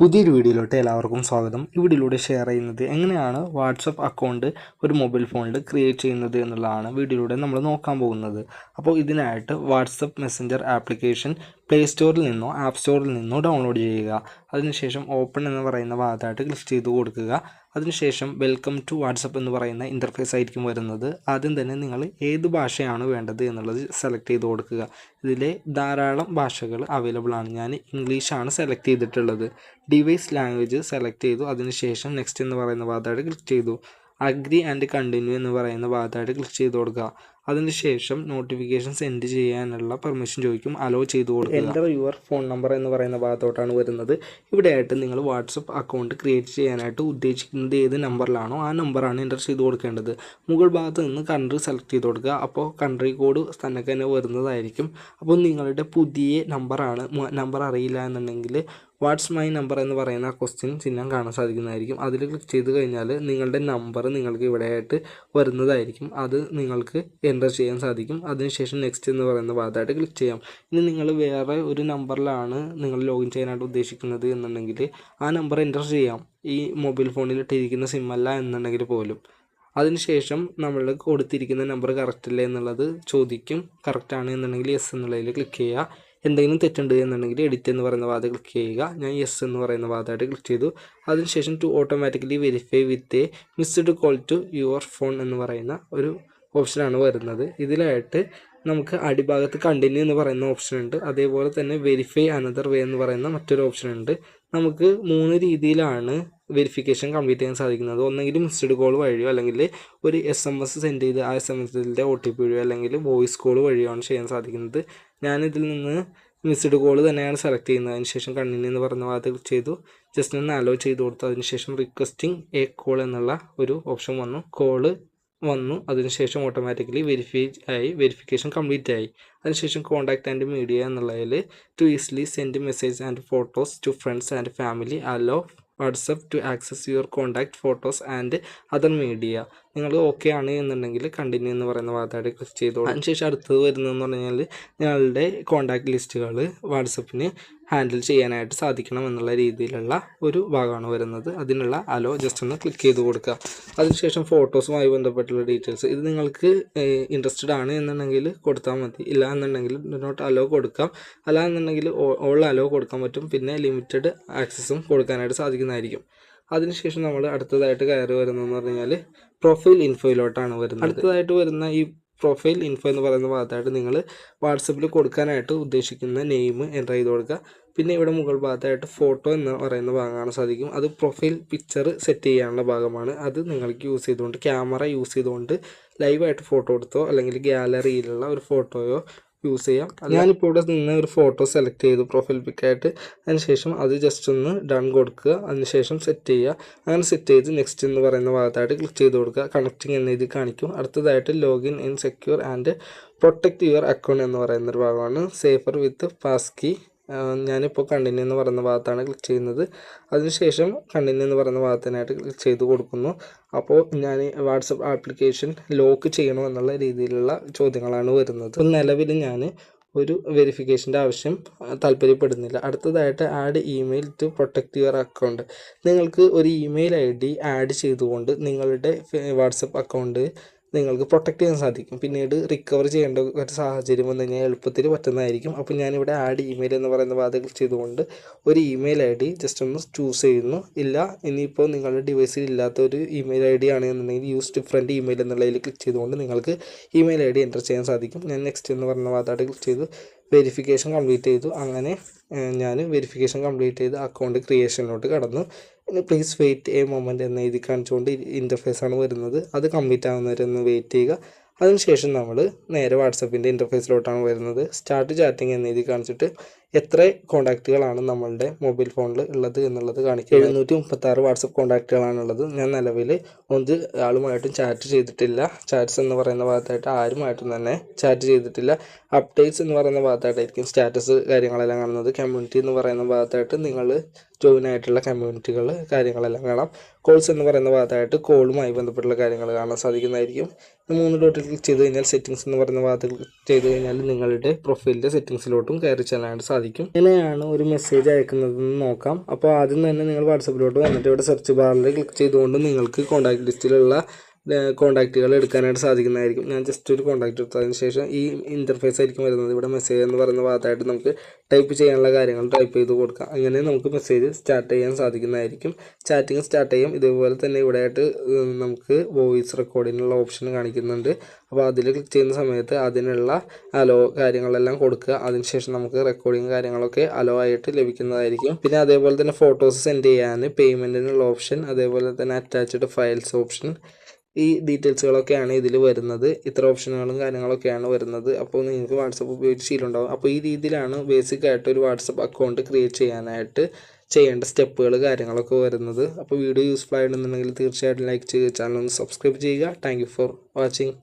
പുതിയൊരു വീഡിയോയിലോട്ട് എല്ലാവർക്കും സ്വാഗതം. ഈ വീഡിയോയിലൂടെ ഷെയർ ചെയ്യുന്നത് എങ്ങനെയാണ് വാട്സപ്പ് അക്കൗണ്ട് ഒരു മൊബൈൽ ഫോണിൽ ക്രിയേറ്റ് ചെയ്യുന്നത് എന്നുള്ളതാണ് വീഡിയോയിലൂടെ നമ്മൾ നോക്കാൻ പോകുന്നത്. അപ്പോൾ ഇതിനായിട്ട് വാട്സപ്പ് മെസ്സഞ്ചർ ആപ്ലിക്കേഷൻ പ്ലേ സ്റ്റോറിൽ നിന്നോ ആപ്പ് സ്റ്റോറിൽ നിന്നോ ഡൗൺലോഡ് ചെയ്യുക. അതിനുശേഷം ഓപ്പൺ എന്ന് പറയുന്ന ഭാഗത്തായിട്ട് ക്ലിക്ക് ചെയ്ത് കൊടുക്കുക. അതിനുശേഷം വെൽക്കം ടു വാട്സപ്പ് എന്ന് പറയുന്ന ഇന്റർഫേസ് ആയിരിക്കും വരുന്നത്. ആദ്യം തന്നെ നിങ്ങൾ ഏത് ഭാഷയാണ് വേണ്ടത് എന്നുള്ളത് സെലക്ട് ചെയ്ത് കൊടുക്കുക. ഇതിലെ ധാരാളം ഭാഷകൾ അവൈലബിൾ ആണ്. ഞാൻ ഇംഗ്ലീഷാണ് സെലക്ട് ചെയ്തിട്ടുള്ളത്. ഡിവൈസ് ലാംഗ്വേജ് സെലക്ട് ചെയ്തു. അതിനുശേഷം നെക്സ്റ്റ് എന്ന് പറയുന്ന ഭാഗത്തായിട്ട് ക്ലിക്ക് ചെയ്തു. അഗ്രി ആൻഡ് കണ്ടിന്യൂ എന്ന് പറയുന്ന ഭാഗത്തായിട്ട് ക്ലിക്ക് ചെയ്ത് കൊടുക്കുക. അതിനുശേഷം നോട്ടിഫിക്കേഷൻ സെൻഡ് ചെയ്യാനുള്ള പെർമിഷൻ ചോദിക്കും അലോ ചെയ്ത് കൊടുക്കുക. എന്റർ യുവർ ഫോൺ നമ്പർ എന്ന് പറയുന്ന ഭാഗത്തോട്ടാണ് വരുന്നത്. ഇവിടെയായിട്ട് നിങ്ങൾ വാട്സപ്പ് അക്കൗണ്ട് ക്രിയേറ്റ് ചെയ്യാനായിട്ട് ഉദ്ദേശിക്കുന്നത് ഏത് നമ്പറിലാണോ ആ നമ്പറാണ് എന്റർ ചെയ്ത് കൊടുക്കേണ്ടത്. മുകൾ ഭാഗത്ത് നിന്ന് കൺട്രി സെലക്ട് ചെയ്ത് കൊടുക്കുക. അപ്പോൾ കൺട്രി കോഡ് തന്നെ വരുന്നതായിരിക്കും. അപ്പോൾ നിങ്ങളുടെ പുതിയ നമ്പറാണ് നമ്പർ അറിയില്ല എന്നുണ്ടെങ്കിൽ വാട്സ് മൈ നമ്പർ എന്ന് പറയുന്ന ക്വസ്റ്റ്യൻ ചിഹ്നം കാണാൻ സാധിക്കുന്നതായിരിക്കും. അതിൽ ക്ലിക്ക് ചെയ്ത് കഴിഞ്ഞാൽ നിങ്ങളുടെ നമ്പർ നിങ്ങൾക്ക് ഇവിടെയായിട്ട് വരുന്നതായിരിക്കും. അത് നിങ്ങൾക്ക് എന്റർ ചെയ്യാൻ സാധിക്കും. അതിനുശേഷം നെക്സ്റ്റ് എന്ന് പറയുന്ന ഭാഗത്തായിട്ട് ക്ലിക്ക് ചെയ്യാം. ഇനി നിങ്ങൾ വേറെ ഒരു നമ്പറിലാണ് നിങ്ങൾ ലോഗിൻ ചെയ്യാനായിട്ട് ഉദ്ദേശിക്കുന്നത് എന്നുണ്ടെങ്കിൽ ആ നമ്പർ എന്റർ ചെയ്യാം. ഈ മൊബൈൽ ഫോണിൽ ഇട്ടിരിക്കുന്ന സിമ്മല്ല എന്നുണ്ടെങ്കിൽ പോലും. അതിനുശേഷം നമ്മൾ കൊടുത്തിരിക്കുന്ന നമ്പർ കറക്റ്റ് അല്ലേ എന്നുള്ളത് ചോദിക്കും. കറക്റ്റാണ് എന്നുണ്ടെങ്കിൽ യെസ് എന്നുള്ളതിൽ ക്ലിക്ക് ചെയ്യുക. എന്തെങ്കിലും തെറ്റുണ്ട് എന്നുണ്ടെങ്കിൽ എഡിറ്റ് എന്ന് പറയുന്ന ഭാഗത്ത് ക്ലിക്ക് ചെയ്യുക. ഞാൻ യെസ് എന്ന് പറയുന്ന ഭാഗത്തായിട്ട് ക്ലിക്ക് ചെയ്തു. അതിനുശേഷം to automatically verify with a missed call to your phone എന്ന് പറയുന്ന ഒരു ഓപ്ഷനാണ് വരുന്നത്. ഇതിലായിട്ട് നമുക്ക് അടിഭാഗത്ത് കണ്ടിന്യൂ എന്ന് പറയുന്ന ഓപ്ഷൻ ഉണ്ട്. അതേപോലെ തന്നെ വെരിഫൈ അനദർ വേ എന്ന് പറയുന്ന മറ്റൊരു ഓപ്ഷൻ ഉണ്ട്. നമുക്ക് മൂന്ന് രീതിയിലാണ് വെരിഫിക്കേഷൻ കംപ്ലീറ്റ് ചെയ്യാൻ സാധിക്കുന്നത്. ഒന്നെങ്കിൽ മിസ്ഡ് കോൾ വഴിയോ അല്ലെങ്കിൽ ഒരു എസ് എം എസ് സെൻഡ് ചെയ്ത് ആ എസ് എം എസിന്റെ ഒ ടി പി വഴിയോ അല്ലെങ്കിൽ വോയിസ് കോൾ വഴിയോ ആണ് ചെയ്യാൻ സാധിക്കുന്നത്. ഞാനിതിൽ നിന്ന് മിസ്ഡ് കോൾ തന്നെയാണ് സെലക്ട് ചെയ്യുന്നത്. അതിനുശേഷം കണ്ടിന്യൂ എന്ന് പറഞ്ഞ ഭാഗത്ത് ക്ലിക്ക് ചെയ്തു. ജസ്റ്റ് ഒന്ന് അലോ ചെയ്ത് കൊടുത്തു. അതിനുശേഷം റിക്വസ്റ്റിംഗ് എ കോൾ എന്നുള്ള ഒരു ഓപ്ഷൻ വന്നു. കോൾ വന്നു. അതിനുശേഷം ഓട്ടോമാറ്റിക്കലി വെരിഫൈ ആയി വെരിഫിക്കേഷൻ കംപ്ലീറ്റ് ആയി. അതിനുശേഷം കോൺടാക്ട് ആൻഡ് മീഡിയ എന്നുള്ളതിൽ to easily send message and photos to friends and family allow WhatsApp to access your contact photos and other media നിങ്ങൾ ഓക്കെ ആണ് എന്നുണ്ടെങ്കിൽ കണ്ടിന്യൂ എന്ന് പറയുന്ന ഭാഗത്തായിട്ട് ക്ലിക്ക് ചെയ്തോളൂ. അതിനുശേഷം അടുത്തത് വരുന്നതെന്ന് പറഞ്ഞാൽ നിങ്ങളുടെ കോൺടാക്ട് ലിസ്റ്റുകൾ വാട്സപ്പിന് ഹാൻഡിൽ ചെയ്യാനായിട്ട് സാധിക്കണം എന്നുള്ള രീതിയിലുള്ള ഒരു ഭാഗമാണ് വരുന്നത്. അതിനുള്ള അലോ ജസ്റ്റ് ഒന്ന് ക്ലിക്ക് ചെയ്ത് കൊടുക്കുക. അതിനുശേഷം ഫോട്ടോസുമായി ബന്ധപ്പെട്ടുള്ള ഡീറ്റെയിൽസ് ഇത് നിങ്ങൾക്ക് ഇൻട്രസ്റ്റഡ് ആണ് എന്നുണ്ടെങ്കിൽ കൊടുത്താൽ മതി. ഇല്ല എന്നുണ്ടെങ്കിൽ നോട്ട് അലോ കൊടുക്കാം. അല്ല എന്നുണ്ടെങ്കിൽ ഓൾ അലോ കൊടുക്കാൻ പറ്റും. പിന്നെ ലിമിറ്റഡ് ആക്സസും കൊടുക്കാനായിട്ട് സാധിക്കുന്നതായിരിക്കും. അതിനുശേഷം നമ്മൾ അടുത്തതായിട്ട് കയറി വരുന്നതെന്ന് പറഞ്ഞാൽ പ്രൊഫൈൽ ഇൻഫോയിലോട്ടാണ് വരുന്നത്. അടുത്തതായിട്ട് വരുന്ന ഈ പ്രൊഫൈൽ ഇൻഫോ എന്ന് പറയുന്ന ഭാഗത്തായിട്ട് നിങ്ങൾ വാട്സപ്പിൽ കൊടുക്കാനായിട്ട് ഉദ്ദേശിക്കുന്ന നെയിം എന്റർ ചെയ്ത് കൊടുക്കുക. പിന്നെ ഇവിടെ മുകൾ ഭാഗത്തായിട്ട് ഫോട്ടോ എന്ന് പറയുന്ന ഭാഗം കാണാൻ സാധിക്കും. അത് പ്രൊഫൈൽ പിക്ചർ സെറ്റ് ചെയ്യാനുള്ള ഭാഗമാണ്. അത് നിങ്ങൾക്ക് യൂസ് ചെയ്തുകൊണ്ട് ക്യാമറ യൂസ് ചെയ്തുകൊണ്ട് ലൈവായിട്ട് ഫോട്ടോ എടുത്തോ അല്ലെങ്കിൽ ഗ്യാലറിയിലുള്ള ഒരു ഫോട്ടോയോ യൂസ് ചെയ്യാം. ഞാനിപ്പോൾ ഇവിടെ നിന്ന് ഒരു ഫോട്ടോ സെലക്ട് ചെയ്തു പ്രൊഫൈൽ പിക്കായിട്ട് അതിനുശേഷം അത് ജസ്റ്റ് ഒന്ന് ഡൺ കൊടുക്കുക. അതിനുശേഷം സെറ്റ് ചെയ്യുക. അങ്ങനെ സെറ്റ് ചെയ്ത് നെക്സ്റ്റ് എന്ന് പറയുന്ന ഭാഗത്തായിട്ട് ക്ലിക്ക് ചെയ്ത് കൊടുക്കുക. കണക്റ്റിംഗ് എന്ന ഇത് കാണിക്കും. അടുത്തതായിട്ട് login in secure and protect your account എന്ന് പറയുന്ന ഒരു ഭാഗമാണ്. സേഫർ വിത്ത് പാസ് കീ ഞാനിപ്പോൾ കണ്ടിന്യൂ എന്ന് പറയുന്ന ഭാഗത്താണ് ക്ലിക്ക് ചെയ്യുന്നത്. അതിനുശേഷം കണ്ടിന്യൂ എന്ന് പറയുന്ന ഭാഗത്തിനായിട്ട് ക്ലിക്ക് ചെയ്ത് കൊടുക്കുന്നു. അപ്പോൾ ഞാൻ വാട്സപ്പ് ആപ്ലിക്കേഷൻ ലോക്ക് ചെയ്യണോ എന്നുള്ള രീതിയിലുള്ള ചോദ്യങ്ങളാണ് വരുന്നത്. നിലവിൽ ഞാൻ ഒരു വെരിഫിക്കേഷന്റെ ആവശ്യം താല്പര്യപ്പെടുന്നില്ല. അടുത്തതായിട്ട് add email to protect your account നിങ്ങൾക്ക് ഒരു ഇമെയിൽ ഐ ഡി ആഡ് ചെയ്തുകൊണ്ട് നിങ്ങളുടെ വാട്സപ്പ് അക്കൗണ്ട് നിങ്ങൾക്ക് പ്രൊട്ടക്റ്റ് ചെയ്യാൻ സാധിക്കും. പിന്നീട് റിക്കവർ ചെയ്യേണ്ട ഒരു സാഹചര്യം വന്നു കഴിഞ്ഞാൽ എളുപ്പത്തിൽ പറ്റുന്നതായിരിക്കും. അപ്പോൾ ഞാനിവിടെ ആഡ് ഇമെയിൽ എന്ന് പറയുന്ന വാദകൾ ചെയ്തുകൊണ്ട് ഒരു ഇമെയിൽ ഐ ഡി ജസ്റ്റ് ഒന്ന് ചൂസ് ചെയ്യുന്നു. ഇല്ല ഇനിയിപ്പോൾ നിങ്ങളുടെ ഡിവൈസിൽ ഇല്ലാത്ത ഒരു ഇമെയിൽ ഐ ഡി ആണെന്നുണ്ടെങ്കിൽ യൂസ് ഡിഫറെന്റ് ഇമെയിൽ എന്നുള്ളതിൽ ക്ലിക്ക് ചെയ്തുകൊണ്ട് നിങ്ങൾക്ക് ഇമെയിൽ ഐ ഡി എന്റർ ചെയ്യാൻ സാധിക്കും. ഞാൻ നെക്സ്റ്റ് എന്ന് പറഞ്ഞ വാദമായിട്ട് ക്ലിക്ക് ചെയ്തു. വെരിഫിക്കേഷൻ കംപ്ലീറ്റ് ചെയ്തു. അങ്ങനെ ഞാൻ വെരിഫിക്കേഷൻ കംപ്ലീറ്റ് ചെയ്ത് അക്കൗണ്ട് ക്രിയേഷനിലോട്ട് കടന്നു. പ്ലീസ് വെയിറ്റ് എ മൊമെന്റ് എന്ന് എഴുതി കാണിച്ചുകൊണ്ട് ഇന്റർഫേസ് ആണ് വരുന്നത്. അത് കംപ്ലീറ്റ് ആവുന്നവരെ ഒന്ന് വെയിറ്റ് ചെയ്യുക. അതിനുശേഷം നമ്മൾ നേരെ വാട്സപ്പിന്റെ ഇന്റർഫേസിലോട്ടാണ് വരുന്നത്. സ്റ്റാർട്ട് ചാറ്റിംഗ് എന്ന് എഴുതി കാണിച്ചിട്ട് എത്ര കോൺടാക്റ്റുകളാണ് നമ്മളുടെ മൊബൈൽ ഫോണിൽ ഉള്ളത് എന്നുള്ളത് കാണിക്കുക. എഴുന്നൂറ്റി മുപ്പത്താറ് വാട്സപ്പ് കോൺടാക്റ്റുകളാണ് ഉള്ളത് ഞാൻ നിലവിൽ ഒന്ന് ആളുമായിട്ടും ചാറ്റ് ചെയ്തിട്ടില്ല. ചാറ്റ്സ് എന്ന് പറയുന്ന ഭാഗത്തായിട്ട് ആരുമായിട്ടും തന്നെ ചാറ്റ് ചെയ്തിട്ടില്ല. അപ്ഡേറ്റ്സ് എന്ന് പറയുന്ന ഭാഗത്തായിട്ടായിരിക്കും സ്റ്റാറ്റസ് കാര്യങ്ങളെല്ലാം കാണുന്നത്. കമ്മ്യൂണിറ്റി എന്ന് പറയുന്ന ഭാഗത്തായിട്ട് നിങ്ങൾ ജോയിൻ ആയിട്ടുള്ള കമ്മ്യൂണിറ്റികൾ കാര്യങ്ങളെല്ലാം കാണാം. കോൾസ് എന്ന് പറയുന്ന ഭാഗത്തായിട്ട് കോളുമായി ബന്ധപ്പെട്ടുള്ള കാര്യങ്ങൾ കാണാൻ സാധിക്കുന്നതായിരിക്കും. മൂന്ന് ഡോട്ടിൽ ക്ലിക്ക് ചെയ്ത് കഴിഞ്ഞാൽ സെറ്റിങ്സ് എന്ന് പറയുന്ന ഭാഗത്ത് ചെയ്ത് കഴിഞ്ഞാൽ നിങ്ങളുടെ പ്രൊഫൈലിന്റെ സെറ്റിങ്സിലോട്ടും കയറി ചെല്ലാനായിട്ട് സാധിക്കും. സാധിക്കും. എങ്ങനെയാണ് ഒരു മെസ്സേജ് അയക്കുന്നതെന്ന് നോക്കാം. അപ്പോൾ ആദ്യം തന്നെ നിങ്ങൾ വാട്സപ്പിലോട്ട് വന്നിട്ട് ഇവിടെ സെർച്ച് ബാറിൽ ക്ലിക്ക് ചെയ്തുകൊണ്ട് നിങ്ങൾക്ക് കോൺടാക്ട് ലിസ്റ്റിലുള്ള കോൺടാക്റ്റുകൾ എടുക്കാനായിട്ട് സാധിക്കുന്നതായിരിക്കും. ഞാൻ ജസ്റ്റ് ഒരു കോൺടാക്റ്റ് എടുത്തതിന് ശേഷം ഈ ഇന്റർഫേസ് ആയിരിക്കും വരുന്നത്. ഇവിടെ മെസ്സേജ് എന്ന് പറയുന്ന ഭാഗത്തായിട്ട് നമുക്ക് ടൈപ്പ് ചെയ്യാനുള്ള കാര്യങ്ങൾ ടൈപ്പ് ചെയ്ത് കൊടുക്കാം. അങ്ങനെ നമുക്ക് മെസ്സേജ് സ്റ്റാർട്ട് ചെയ്യാൻ സാധിക്കുന്നതായിരിക്കും. ചാറ്റിംഗ് സ്റ്റാർട്ട് ചെയ്യും. ഇതേപോലെ തന്നെ ഇവിടെ ആയിട്ട് നമുക്ക് വോയിസ് റെക്കോർഡിനുള്ള ഓപ്ഷൻ കാണിക്കുന്നുണ്ട്. അപ്പോൾ അതിൽ ക്ലിക്ക് ചെയ്യുന്ന സമയത്ത് അതിനുള്ള അലോ കാര്യങ്ങളെല്ലാം കൊടുക്കുക. അതിനുശേഷം നമുക്ക് റെക്കോർഡിങ് കാര്യങ്ങളൊക്കെ അലോ ആയിട്ട് ലഭിക്കുന്നതായിരിക്കും. പിന്നെ അതേപോലെ തന്നെ ഫോട്ടോസ് സെൻഡ് ചെയ്യാൻ പേയ്മെന്റിനുള്ള ഓപ്ഷൻ അതേപോലെ തന്നെ അറ്റാച്ച്ഡ് ഫയൽസ് ഓപ്ഷൻ ഈ ഡീറ്റെയിൽസുകളൊക്കെയാണ് ഇതിൽ വരുന്നത്. ഇത്ര ഓപ്ഷനുകളും കാര്യങ്ങളൊക്കെയാണ് വരുന്നത്. അപ്പോൾ നിങ്ങൾക്ക് വാട്സപ്പ് ഉപയോഗിച്ച് ശീലമുണ്ടാവും. അപ്പോൾ ഈ രീതിയിലാണ് ബേസിക് ആയിട്ട് ഒരു വാട്സപ്പ് അക്കൗണ്ട് ക്രിയേറ്റ് ചെയ്യാനായിട്ട് ചെയ്യേണ്ട സ്റ്റെപ്പുകൾ കാര്യങ്ങളൊക്കെ വരുന്നത്. അപ്പോൾ വീഡിയോ യൂസ്ഫുൾ ആയിട്ടുണ്ടെന്നുണ്ടെങ്കിൽ തീർച്ചയായിട്ടും ലൈക്ക് ചെയ്യുക. ചാനൽ ഒന്ന് സബ്സ്ക്രൈബ് ചെയ്യുക താങ്ക് ഫോർ വാച്ചിങ്